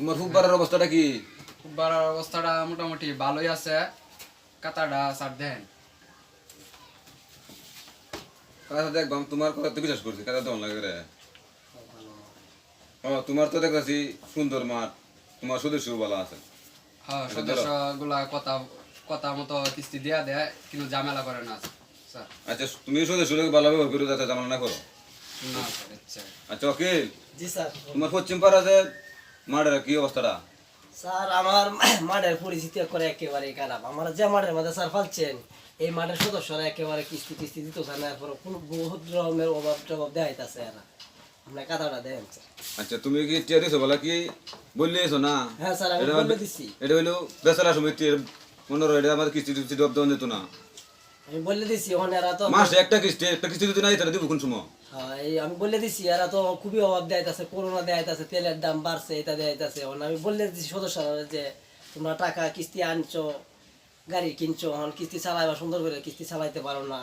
তোমার ফুটবারের অবস্থাটা কি? খুববার অবস্থাটা মোটামুটি ভালোই আছে। কাতাটা সার দেন। কাজা দেখবাম তোমার কথা তো বিশ্বাস করছি কাজা দম লাগে রে। ও তোমার তো দেখতেছি সুন্দর মাঠ তোমার সদস্য ভালো আছে। হ্যাঁ সদস্যগুলা কথা কথা মতো কিস্তি দেয়া দেয় কিন্তু ঝামেলা করে না স্যার। আচ্ছা তুমি সদস্য ভালো ব্যবহার করে যাতে জানা না করো। না স্যার আচ্ছা। ওকে। জি স্যার। তোমার পশ্চিম পাড়া যে মাঠের কি অবস্থাটা? স্যার আমার মাঠের পরিস্থিতি করে একেবারে খারাপ। আমার যে মাঠের মধ্যে স্যার ফালছেন এই মাঠের সদস্যরা একেবারে কিস্তি কিস্তি দিত স্যার না এরপর কোনো বহুত রকমের অভাব টভাব দেখাইতেছে এরা। আপনার কাদাটা দেন স্যার। আচ্ছা তুমি কি টিয়া দিছো বলা কি? বললে এসো না? হ্যাঁ স্যার আমি বলে দিছি। এটা হইল বেচারা সমিতি পনেরো এটা আমাদের কিস্তি টিস্তি দেওয়া যেত না। আমি বলে দিছি ওখানে এরা তো মাসে একটা কিস্তি একটা কিস্তি যদি নাই তাহলে দিব কোন সময়? হ্যাঁ, আমি বলে দিছি এরা তো খুবই অভাব দেখাইতেছে করোনা দেখাইতেছে তেলের দাম বাড়ছে এটা দেখাইতেছে। এখন আমি বলে দিছি সদস্যরা যে তোমরা টাকা কিস্তি আনছো গাড়ি কিনছো এখন কিস্তি চালাইবা সুন্দর করে কিস্তি চালাইতে পারো না।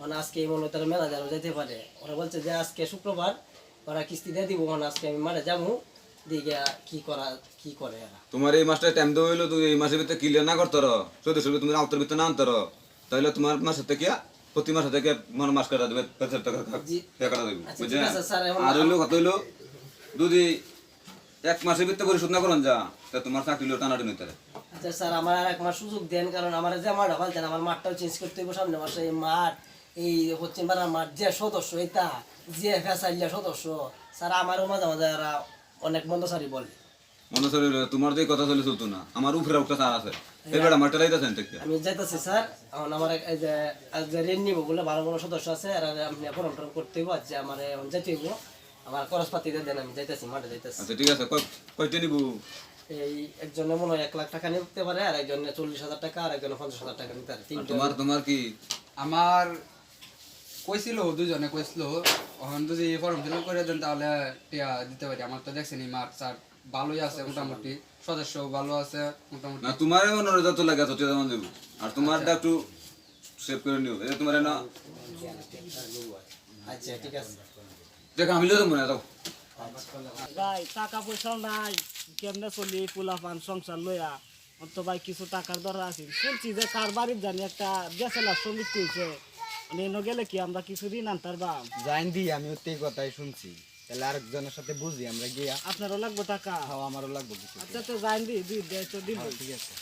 মানে আজকে এই মনে তারা মেলা যাব যেতে পারে। ওরা বলছে যে আজকে শুক্রবার ওরা কিস্তি দিয়ে দিব মানে আজকে আমি মাঠে যাব দিকে কি করা কি করে তোমার এই মাসটা টাইম দেওয়া হইল তুমি এই মাসের ভিতরে ক্লিয়ার না করতে সদস্য তুমি আওতার ভিতরে না আনতে তাহলে তোমার মাসের থেকে প্রতি মাসে থেকে মানে মাস কাটা দেবে হাজার টাকা জি। টাকা কাটা দেবে আচ্ছা, স্যার, আর হইল কত হইল? যদি এক মাসের ভিতরে পরিশোধ না করেন যা তা তোমার চাকরি হলো টানাটি নিতে আচ্ছা স্যার আমার আর এক মাস সুযোগ দেন কারণ আমার যে মাঠটা ফালছেন আমার মাঠটাও চেঞ্জ করতে হইব সামনে মাসে এই মাঠ এই হচ্ছে পাড়ার মাঠ যে সদস্য এটা যে ফেসাইলিয়া সদস্য স্যার আমারও মাঝে মাঝে অনেক বন্ধ সারি বলে। মনে চলে তোমার যে কথা চলে চলতো না। আমার উপরে আছে। এই বেড়া মাঠটা লাইতেছেন ঠিক আমি যাইতেছি স্যার। এখন আমার এই যে আজ যে ঋণ নিবো বলে ভালো ভালো সদস্য আছে এরা আপনি ফর্ম টর্ম করতে হইব যে আমার এখন যাইতে হইব। আমার খরচপাতি দিয়ে দেন আমি যাইতেছি মাঠে যাইতেছি। আচ্ছা ঠিক আছে। কয়টা নিবো? এই একজনে মনে হয় এক লাখ টাকা নিতে পারে আর একজনে চল্লিশ হাজার টাকা আর একজনে পঞ্চাশ হাজার টাকা নিতে পারে। তোমার তোমার কি? আমার কইছিল দুজনে কইছিল। এখন যদি ফর্ম ফিল করে দেন তাহলে টিয়া দিতে পারি। আমার তো দেখছেন মাঠ স্যার ভালোই আছে মোটামুটি। সদস্য ভালো আছে মোটামুটি। না তোমার মনে যত লাগে তত যেমন দেবো আর তোমারটা একটু সেভ করে নিও। এটা তোমার না আচ্ছা ঠিক আছে। দেখা আমি লিখে মনে দাও ভাই টাকা পয়সা নাই। কেমনে চলি পোলা পান সংসার লইয়া? ওর তো ভাই কিছু টাকার দরকার আছে। শুনছি যে কার বাড়ির জানি একটা বেচেলা শ্রমিক তুলছে মানে এনে গেলে কি আমরা কিছু ঋণ আনতার বা? জাইন দি আমি ওই কথাই শুনছি। তাহলে আরেকজনের সাথে বুঝি আমরা গিয়া আপনারও লাগবে টাকা? খাওয়া আমারও লাগবে কিছু আচ্ছা তো জান দি দি তো দিন। ঠিক আছে।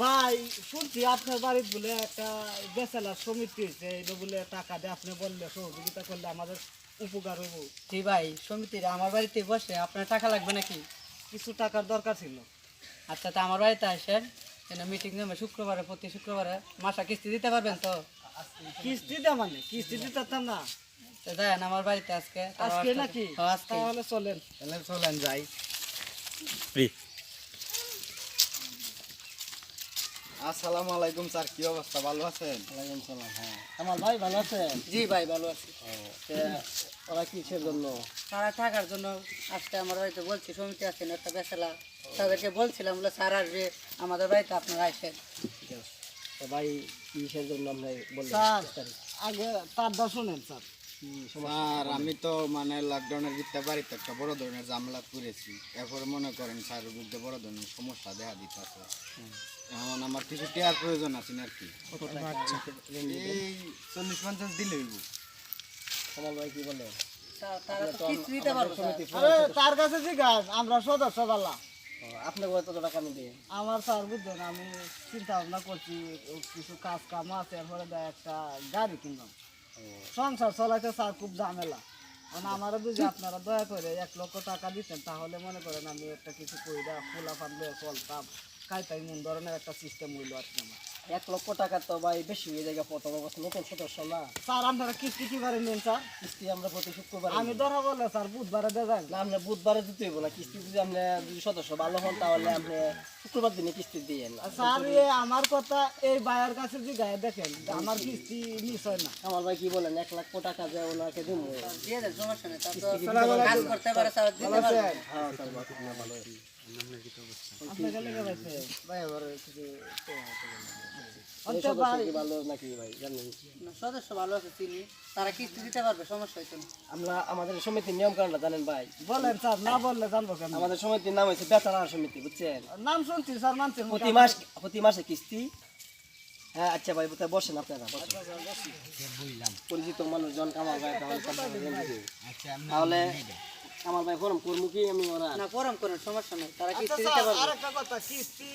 ভাই শুনছি আপনার বাড়ির বলে একটা বেচেলা শ্রমিক তুলছে এটা বলে টাকা দিয়ে আপনি বললে সহযোগিতা করলে আমাদের উপকার হইব। জি ভাই সমিতিরা আমার বাড়িতে বসে আপনার টাকা লাগবে নাকি? কিছু টাকার দরকার ছিল। আচ্ছা তা আমার বাড়িতে আসেন। কেন মিটিং নেবে শুক্রবারে প্রতি শুক্রবারে মাসা কিস্তি দিতে পারবেন তো? কিস্তি দেয় মানে? কিস্তি দিতে পারতাম না। তো আমার বাড়িতে আজকে আজকে নাকি? হ্যাঁ, আজকে। তাহলে চলেন। তাহলে চলেন যাই। আসসালামু আলাইকুম স্যার কি অবস্থা? ভালো আছেন? ওয়ালাইকুম সালাম হ্যাঁ। আমার ভাই ভালো আছে? জি ভাই ভালো আছি। ওরা কিসের জন্য? তারা থাকার জন্য আজকে আমার বাড়িতে বলছি সমিতি আছেন একটা বেসালা তাদেরকে বলছিলাম বলে স্যার আসবে আমাদের বাড়িতে আপনারা আসেন। তো ভাই কিসের জন্য আমরা বললাম? আগে তার দা শুনেন স্যার। স্যার আমি তো মানে লকডাউনের ভিতরে বাড়িতে একটা বড় ধরনের জামলা করেছি। এরপরে মনে করেন স্যার বিরুদ্ধে বড় ধরনের সমস্যা দেখা দিতে আছে এখন আমার কিছু টেয়ার প্রয়োজন আছে আর কি এই চল্লিশ পঞ্চাশ দিলে হইব। আমার ভাই কি বলে? তা- তারা তো কিস্তি দিতে পারব স্যার। আরে তার কাছে জিজ্ঞাস আমরা সদস্য বালা আপনাকে কত টাকা আমি দিই? আমার স্যার বুঝছেন আমি চিন্তা ভাবনা করছি কিছু কাজ কাম আছে এরপরে দেয় একটা গাড়ি কিনলাম। সংসার চলাইতে স্যার খুব ঝামেলা। মানে আমারও বুঝি আপনারা দয়া করে এক লক্ষ টাকা দিতেন, তাহলে মনে করেন আমি একটা কিছু কইরা খোলা ফান্ডে চলতাম। কাইতাই মন ধরনের একটা সিস্টেম হইল আর কি আমার। এক লক্ষ টাকা তো ভাই বেশি হয়ে যায় প্রথম অবস্থা নতুন সদস্য না স্যার আপনারা কিস্তি কিবারে নেন স্যার? কিস্তি আমরা প্রতি শুক্রবার আমি ধরা বলে স্যার বুধবারে দেবেন না আমরা বুধবারে দিতে হইব না কিস্তি যদি আপনি যদি সদস্য ভালো হন তাহলে আপনি শুক্রবার দিনে কিস্তি দিয়েন স্যার আমার কথা এই ভাইয়ের কাছে জিগায় দেখেন আমার কিস্তি মিস হয় না। আমার ভাই কি বলেন এক লাখ টাকা যে ওনাকে দিব। দিয়ে দেন সমস্যা নেই তার তো কাজ করতে পারে স্যার দিতে হ্যাঁ স্যার ভালো আমাদের সমিতির নাম হচ্ছে বেতনা সমিতি বুঝছেন নাম শুনছি স্যার মানছি প্রতি মাস প্রতি মাসে কিস্তি হ্যাঁ আচ্ছা ভাই তা বসেন আপনারা পরিচিত মানুষজন কামাল ভাই তাহলে কামাল ভাই ফরম করব কি আমি ওরা? না ফরম করেন সমস্যা নেই তারা আচ্ছা কিস্তি দিতে পারবে। আর একটা কথা কিস্তি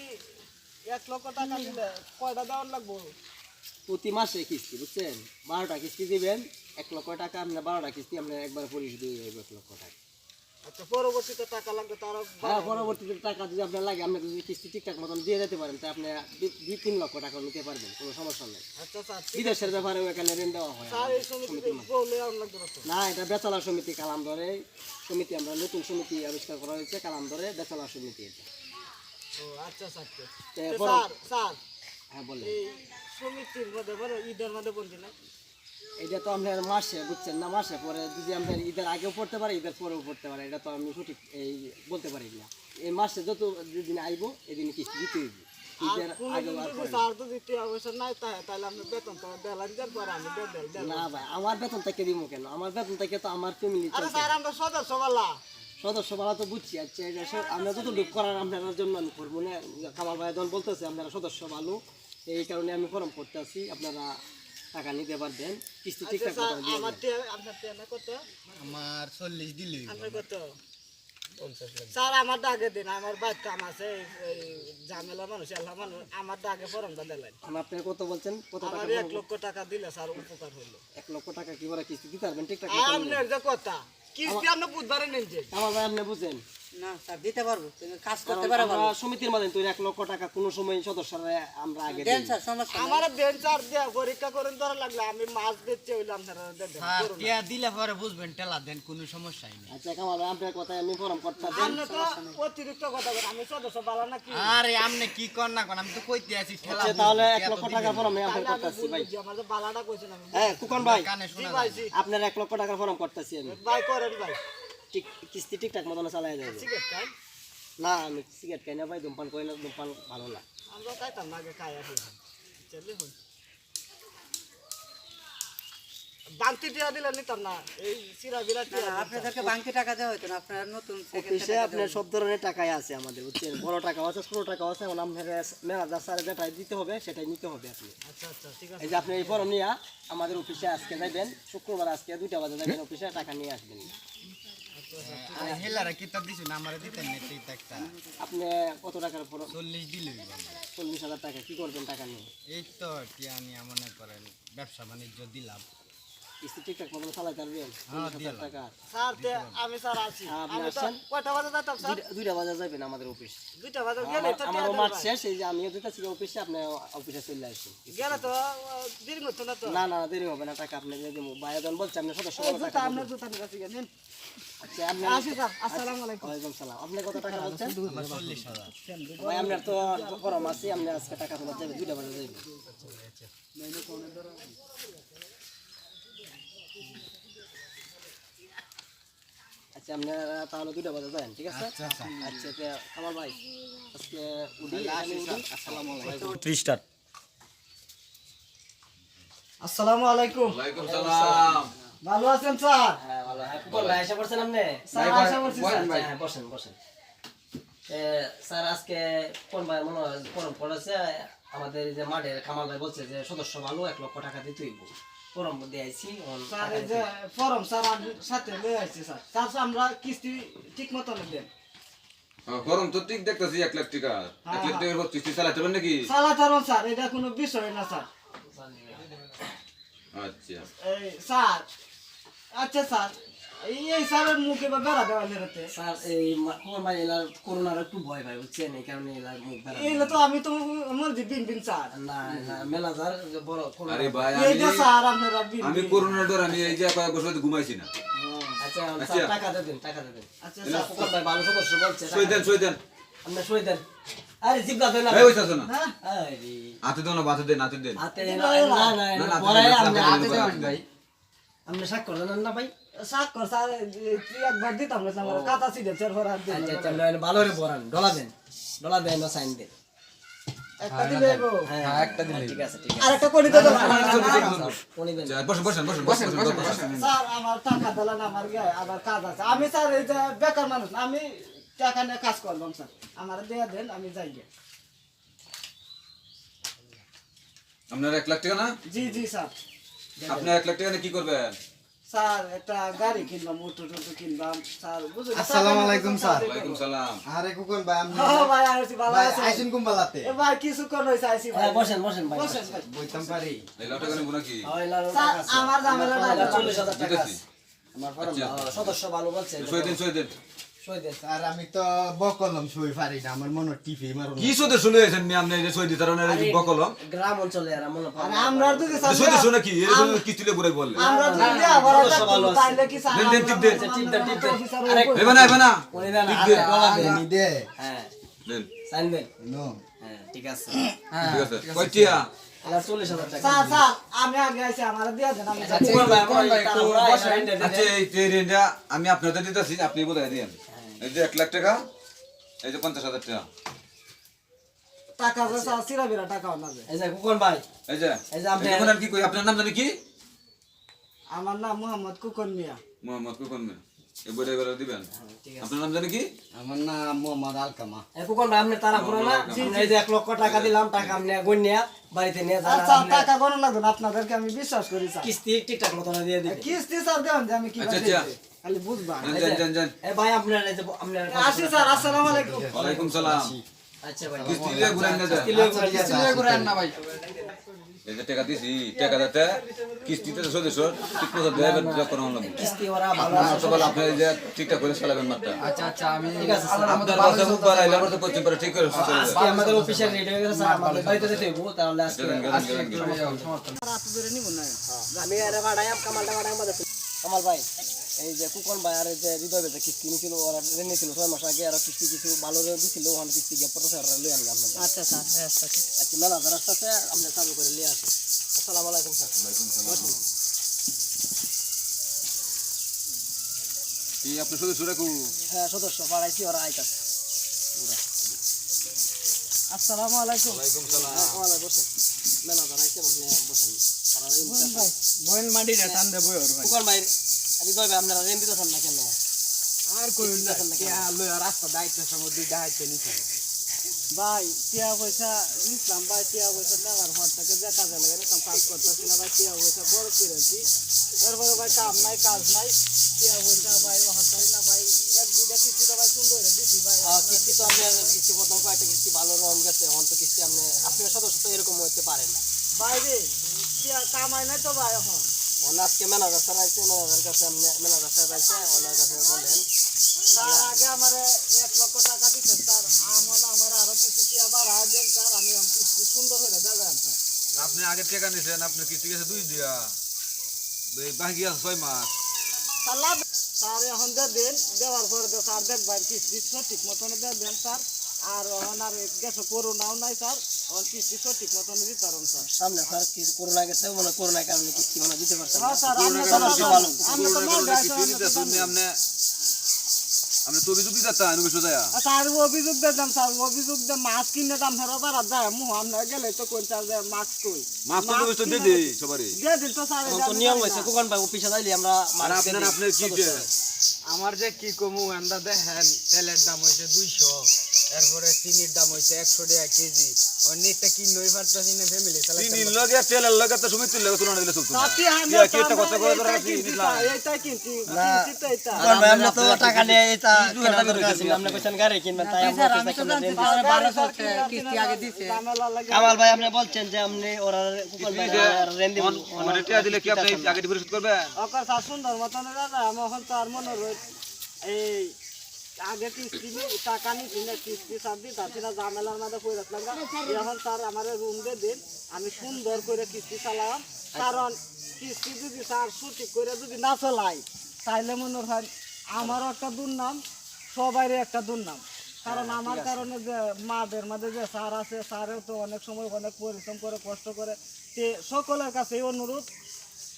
এক লক্ষ টাকা দিলে কয়টা দেওয়ার লাগবো? প্রতি মাসে কিস্তি বুঝছেন? বারোটা কিস্তি দিবেন এক লক্ষ টাকা আপনার বারোটা কিস্তি আপনার একবার পরিশোধ দিয়ে এক লক্ষ টাকা। আচ্ছা পরবর্তীতে টাকা লাগবে তারা হ্যাঁ পরবর্তীতে টাকা যদি আপনার লাগে আপনি যদি কিস্তি ঠিকঠাক মতন দিয়ে যেতে পারেন তা আপনি দুই- তিন লক্ষ টাকা নিতে পারবেন কোনো সমস্যা নেই। আচ্ছা স্যার বিদেশের ব্যাপারেও এখানে ঋণ দেওয়া হয়। না এটা বেচালা সমিতি কালাম ধরে সমিতি আমরা নতুন সমিতি আবিষ্কার করা হয়েছে কালাম ধরে বেচালা সমিতি এটা। ও আচ্ছা স্যার স্যার স্যার হ্যাঁ বলে সমিতির মধ্যে বলো ঈদের মধ্যে বলছি না? এটা তো আপনার মাসে বুঝছেন না মাসে পরে যদি আপনার ঈদের আগেও পড়তে পারে ঈদের পরেও পড়তে পারে এটা তো আমি সঠিক এই বলতে পারি না। এই মাসে যত যেদিন আইবো এদিন কিস্তি দিতে হইব। না। ভাই আমার বেতন থেকে দিব কেন? আমার বেতন থেকে তো আমার ফ্যামিলি আমরা সদস্য তো বুঝছি আচ্ছা এটা আমরা যতটুকু করার আপনার জন্য আমি করব না? কামাল ভাই যখন বলতেছে আপনারা সদস্য ভালো এই কারণে আমি ফর্ম করতে আসি আপনারা টাকা নিতে পারবেন কিস্তি ঠিকঠাক স্যার মতো আমার দেবেন। আপনার টিয়া না কত? আমার চল্লিশ কত? স্যার আমার ডাকে দিন আমার কাম আছে ঝামেলা মানুষ আল্লাহ মানুষ আমার ডাকে ফরমটা দিলেন এখন আপনি কত বলছেন? কত টাকা আমার এক লক্ষ টাকা দিলে স্যার উপকার হলো এক লক্ষ টাকা কি করে কিস্তি দিতে পারবেন? ঠিকঠাক আপনার যে কথা কিস্তি আপনি বুধবারে নেন যে। কামাল ভাই আপনি বুঝেন। না স্যার দিতে পারব। কাজ করতে কারণ পারো আমরা ভালো। সমিতির মাধ্যমে তৈরি এক লক্ষ টাকা কোনো সময় সদস্যরা আমরা আগে দেন স্যার সমস্যা আমার দেন চার দিয়া পরীক্ষা করেন ধরা লাগলে আমি মাছ বেচতে হইলে আপনারা দেন দেন। স্যার টিয়া দিলে পরে বুঝবেন টেলা দেন কোনো সমস্যাই নেই। আচ্ছা কামাল আপনার কথায় আমি ফর্ম করতে আসি। অতিরিক্ত কথা বলেন আমি সদস্য বালা নাকি আরে আপনি কি কর না কোন আমি তো কইতে আছি ঠেলা আচ্ছা, তাহলে এক লক্ষ টাকা। ফর্ম আমি আপনার ভাই। আমার বালাটা কইছেন আমি হ্যাঁ কুকন ভাই। কানে শোনা ভাই যায়। জি। আপনার এক লক্ষ টাকার ফর্ম করতেছি আমি। ভাই করেন ভাই। ঠিক কিস্তি ঠিকঠাক মতন চালাই যাবে? না আমি সিগারেট খাই না ভাই ধূমপান করি না ধূমপান ভালো না। আমরা খাইতাম না আগে খাই আসি চলে হই বান্তি টিয়া দিলে নিতাম না এই সিরা বিরা আপনাদেরকে বাংকি টাকা দেওয়া হতো না আপনার নতুন অফিসে আপনার সব ধরনের টাকাই আছে আমাদের বুঝছেন? বড় টাকা আছে ছোট টাকা আছে এখন আপনার ম্যানেজার স্যার যেটাই দিতে হবে সেটাই নিতে হবে আপনি। আচ্ছা আচ্ছা ঠিক আছে। এই যে আপনি এই ফর্ম নিয়ে আমাদের অফিসে আজকে যাবেন শুক্রবার আজকে দুইটা বাজে যাবেন অফিসে টাকা নিয়ে আসবেন। হেলারা কিতাব দিছি? না আমার দিতেন না এই একটা আপনি কত টাকার পর হাজার টাকা কি করবেন টাকা নিয়ে? এই তো মনে করেন ব্যবসা বাণিজ্য দিলাম। দুইটা- দুইটা বাজে যাবেন আমাদের অফিস। দুইটা মাঠ শেষ এই যে আমিও যেতেছি অফিসে আপনি অফিসে চলে গেলে তো দেরি না তো? না না দেরি হবে না টাকা আপনি দিয়ে দেবো। বায়োজন বলছে আপনি সদস্য আপনার। কাছে গেলেন আচ্ছা আপনি আপনার তো গরম আছে আপনি আজকে টাকা তোলা যাবে দুইটা বাজে যাবে আপনারা তাহলে দুইটা বাজে যাবেন ঠিক আছে? আচ্ছা, আচ্ছা। আচ্ছা তে আমার ভাই। আজকে উডি আসসালামু আলাইকুম। আসসালামু আলাইকুম। ওয়ালাইকুম সালাম। ভালো আছেন স্যার? হ্যাঁ ভালো হ্যাঁ ভাই এসে পড়ছেন আপনি? স্যার আশা করছি স্যার। হ্যাঁ বসেন বসেন। স্যার আজকে কোন ভাই মনে হয় পড়েছে? আমাদের এই যে মাঠের কামাল ভাই বলছে যে সদস্য ভালো এক লক্ষ টাকা দিতে হইব ফরম দিয়ে আইছি স্যার যে ফরম স্যার সাথে লয়ে আসছি স্যার। স্যার আমরা কিস্তি ঠিক মতো দেন। গরম তো ঠিক দেখতেছি এক লাখ টাকা। এক লাখ টাকার পর কিস্তি চালাতে পারেন নাকি? সালা তারন স্যার এটা কোনো বিষয় না স্যার। আচ্ছা। এই স্যার আচ্ছা স্যার। এই এই স্যারের মুখে বা বেড়া দেওয়া লেরাতে স্যার এই কোন ভাই এলার করোনার একটু ভয় ভাই বুঝছেন? এই কারণে এলার মুখ বেড়া এইগুলো তো আমি তো আমার যে বিন বিন স্যার। না না ম্যানেজার যে বড় আরে ভাই এইটা আমি স্যার আপনারা আমি করোনার ডর আমি এই যে কয়েক বছর ঘুমাইছি না। আচ্ছা। স্যার টাকা টাকা আচ্ছা স্যার। ফুকন ভাই ভালো সদস্য বলছে সই দেন সই দেন আপনি সই দেন আরে জিবলা দেন না ওই শাসন হ্যাঁ। আরে। হাতে দেন না বাতে দেন হাতে দেন। হাতে না না, না না, না না, পরে হাতে হাতে হাতে দেন। ভাই। আপনি স্বাক্ষর জানেন না ভাই? একবার দিতাম না আমার আচ্ছা আচ্ছা ভালো করে পড়ান ডলা দেন ডলা দেন না সাইন দেন একটা দিলে গো হ্যাঁ হ্যাঁ, একটা দিলেই। ঠিক আছে ঠিক আছে আর কোনি দাও উনি দেন। বসেন বসেন বসেন বসেন, বসেন বসেন, বসেন। বসেন। স্যার আমার টাকা দিলেন আমার গায়ে আবার কাজ আছে আমি স্যার এই যে বেকার মানুষ আমি টাকা নিয়ে কাজ করলাম স্যার আমার দিয়ে দেন আমি যাই গে। আপনার এক লাখ টাকা না জি জি স্যার আপনার এক লাখ টাকা কি করবেন স্যার একটা গাড়ি কিনলাম মোটর টোটো কিনলাম স্যার বুঝলেন? আসসালামু আলাইকুম, স্যার। ওয়ালাইকুম সালাম। আরে কুকুন ভাই আপনি হ্যাঁ ভাই আরছি ভালো আছেন? আইসুন কুম্বালাতে এ ভাই কিছুক্ষণ হইছে আইছি ভাই। হ্যাঁ, বসেন বসেন ভাই। বসেন ভাই। বইতাম পারি। এই লটা টাকা বুনা কি? হ্যাঁ, স্যার আমার জামেলা নাই। এলার টাকা আছে। আমার ফরম আচ্ছা। হ্যাঁ, সদস্য ভালো বলছে সই দিন সই দেন। আর আমি তো বকলম শুই পারি না আমার মনে টিভি মারুন কি সদে শুনে আছেন মি আপনি? এই যে সই দিতে পারেন আরে, বকলম। গ্রাম অঞ্চলে আর মনে আর আমরা যদি স্যার সই দিছো নাকি এর জন্য কিস্তিলে ঘুরে বললে আমরা যদি আবার সদস্য ভালো আছে। তাইলে কি স্যার দেন, দেন, টিপ দেন। টিপ দেন, টিপ দেন। অফিসার আরে, উপর- এবে না এবে না। উনি দেন ঠিক গলা দেন। নি। দে হ্যাঁ দেন সাইন দেন। নো হ্যাঁ ঠিক আছে। হ্যাঁ, ঠিক আছে। ঠিক আমি আগে আইছি আমার দিয়ে দেন আমি আচ্ছা, যাচ্ছি। কোন ভাই, কোন ভাই, আমরা একটু আমরা বসেন। সাইন দেন, আচ্ছা এই ট্রেনটা আমি আপনাদের দিতেছি আপনি বোধহয় দিন। এই যে এক লাখ টাকা এই যে পঞ্চাশ হাজার টাকা। টাকা যে স্যার সিরাবিরা টাকাও না যে। এই যে কুকন ভাই? এই যে এই যে আপনি- এখন আর কি কই? আপনার নাম জানি কি? আমার নাম মোহাম্মদ কুকন মিয়া। মোহাম্মদ কুকন মে এই বইটা দিবেন। আপনার নাম জানি কি? আমার নাম মোহাম্মদ আলকামা। ভাই আপনি তারা পুরো না এই যে এক লক্ষ টাকা দিলাম টাকা আপনি গণ্যা বাড়িতে নিয়ে যান আর টাকা কোনো লাগবে না আপনাদেরকে আমি বিশ্বাস করি স্যার। কিস্তি ঠিকঠাক মতো দিয়ে দিই কিস্তি স্যার দেন আমি কি আচ্ছা, আচ্ছা। খালি বুঝবা। জান জান জান এ ভাই আপনারা এই যে আপনারা আসি স্যার আসসালামু আলাইকুম। ওয়ালাইকুম সালাম। আচ্ছা ভাই। কিস্তি দিয়ে ঘুরান না। কিস্তি দিয়ে ঘুরান না ভাই। এই যে টাকা দিছি টাকা দিতে কিস্তিতে সদস্য ঠিক মতো দেবেন যা করা লাগবে কিস্তি ওরা ভালো আপনি যে ঠিকঠাক করে চালাবেন আচ্ছা আচ্ছা আমি ঠিক আছে, স্যার। বাসা তো ঠিক করে আজকে আমাদের অফিসের হয়ে গেছে স্যার আমাদের বাড়িতে যেতে হইব তাহলে আজকে গেলেন, গেলেন, আজকে একটু সমর্থন রাত ধরে নিব না। আমি আরে ভাড়াই কামালটা ভাড়াই আমাদের কামাল ভাই। এই যে কুকন ভাই আর যে হৃদয় বেজে কিস্তি নিছিল ওরা রেনে ছিল ছয় মাস আগে আর কিস্তি কিছু ভালো রে দিছিল ওখানে কিস্তি গিয়ে পঞ্চাশ হাজার লই আনলাম আচ্ছা স্যার আচ্ছা আচ্ছা। মেলা যারা আছে আমরা চালু করে নিয়ে আসি। আসসালামু আলাইকুম স্যার। এই আপনার সদস্য রাখু হ্যাঁ সদস্য পাড়াইছি ওরা আইতাছে। আসসালামু আলাইকুম। ওয়ালাইকুম সালাম। ওয়ালা বসেন। মেলা যারা আইছে আপনি বসেন আর এই ভাই বইন মাটি না টান দে বই ওর ভাই। কুকন ভাই হৃদয় ভাই আপনারা রেন দিতেছেন না কেন? আর কই দিতেছেন না কে আলো রাস্তা দায়িত্ব নিছে। ভাই টিয়া পয়সা ভাই টিয়া পয়সা নেওয়ার পর থেকে যে কাজে লাগে নিছিলাম কাজ করতেছি না ভাই টিয়া পয়সা বড় ভাই কাম নাই কাজ নাই। টিয়া পয়সা ভাই হতাই না ভাই এক দুইটা কিস্তি তো ভাই সুন্দর দিছি ভাই। কিস্তি তো আপনার কিস্তি প্রথম কয়েকটা কিস্তি ভালো রকম গেছে এখন তো কিস্তি আপনি আপনার সদস্য তো এরকম হইতে পারে না। ভাই রে টিয়া কামাই নাই তো ভাই এখন। আজকে ম্যানেজার স্যার আইছে ম্যানেজার কাছে আপনি ম্যানেজার স্যার আইছে ওনার কাছে বলেন তার আগে আমার এক লক্ষ টাকা দিচ্ছে স্যার এখন আমার আরও কিছু টিয়া বাড়া দেন স্যার আমি সুন্দর করে দেবেন স্যার আপনি আগে টাকা নিছেন আপনার কিস্তি গেছে দুই দিয়া বাকি আছে ছয় মাস স্যার এখন দিয়ে দেন দেওয়ার পরে স্যার দেখবেন কিস্তি সঠিক মতন দিয়ে দেন স্যার আর আর গেছে করোনাও নাই স্যার। এখন কিস্তি সঠিক মতন দিতে পারেন স্যার। সামনে স্যার কি করোনা গেছে? মানে করোনার কারণে কিস্তি মানে দিতে পারছেন না। হ্যাঁ স্যার আমি তো ভালো ভালো। তো করোনা ভালো কারণে কিস্তি দিতে শুননি আপনি আপনি তো অভিযোগ দিতে চান অভিযোগ দেয়া স্যার অভিযোগ দিতাম স্যার অভিযোগ দিয়ে মাছ কিনে দাম বাড়া যায়। মুহ গেলে তো কোন স্যার যে মাছ কই? মাছ তো অভিযোগ দিয়ে দিই সবারই। দিয়ে দিন তো স্যার তো নিয়ম হয়েছে কোকান ভাই অফিসে যাইলে আমরা আপনার আপনার কি আমার যে কি কমু আন্দা দেখেন তেলের দাম হয়েছে দুইশো এরপরে চিনির দাম হয়েছে একশো টাকা কেজি। অনেকটা কি নই পারতেছি না ফ্যামিলি লগে তেলের লগে তো সমিতির লগে তুলনা দিলে চলতো না। কি- কি একটা কথা কয়ে ধরা এইটা দিলাম। স্যার, এইটা কিনছি কিনছি তো এইটা কোকান ভাই আমরা তো টাকা নিয়ে এটা কেনার দরকার ছিল আপনি কইছেন গাড়ি কিনবেন তাই আমরা স্যার, আমি তো কিনে দেন। স্যার, ভালো চলছে, কিস্তি আগে দিছে। কামাল ভাই আপনি বলছেন যে আপনি ওরা কোকান ভাই রেন মানে টাকা দিলে কি আপনি আগে পরিশোধ করবেন? অকার স্যার সুন্দর দাদা আমি তো আর মনে রই এই আগে কিস্তি টাকা নিচ্ছি না কিস্তি স্যার দিই না ঝামেলার মধ্যে পড়ে রাখলাম। এখন স্যার আমার রুম দিয়ে দিন আমি সুন্দর করে কিস্তি চালাম কারণ কিস্তি যদি স্যার সঠিক করে যদি না চালাই তাইলে মনে হয় আমারও একটা দুর্নাম সবারই একটা দুর্নাম। কারণ আমার কারণে যে মাদের মাঝে যে স্যার আছে স্যারেও তো অনেক সময় অনেক পরিশ্রম করে কষ্ট করে। তে সকলের কাছে অনুরোধ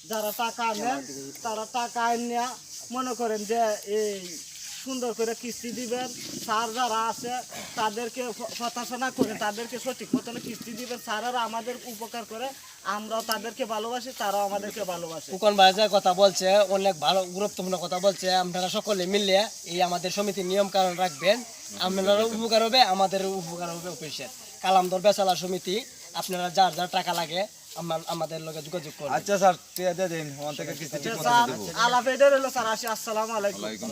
যারা টাকা নেন তারা টাকা নেয়া মনে করেন যে এই সুন্দর করে কিস্তি দিবেন, স্যার যারা আছে তাদেরকে হ- হতাশনা করে তাদেরকে সঠিক মতন কিস্তি দিবেন। স্যারেরা আমাদের উপকার করে, আমরাও তাদেরকে ভালোবাসি, তারাও আমাদেরকে ভালোবাসে। ফুকন যে কথা বলছে, অনেক ভালো, গুরুত্বপূর্ণ কথা বলছে, আপনারা সকলে মিলে এই আমাদের সমিতির নিয়ম কারণ রাখবেন। আপনারা উপকার হবে, আমাদের উপকার হবে অফিসের। কালামদর বেচালা সমিতি, আপনারা যার যার টাকা লাগে আমাদের লগে যোগাযোগ করুন আচ্ছা স্যার দিয়ে দিন ওখান থেকে কিস্তি দিয়ে আলাপ এটা রইল স্যার আসি আসসালামু আলাইকুম।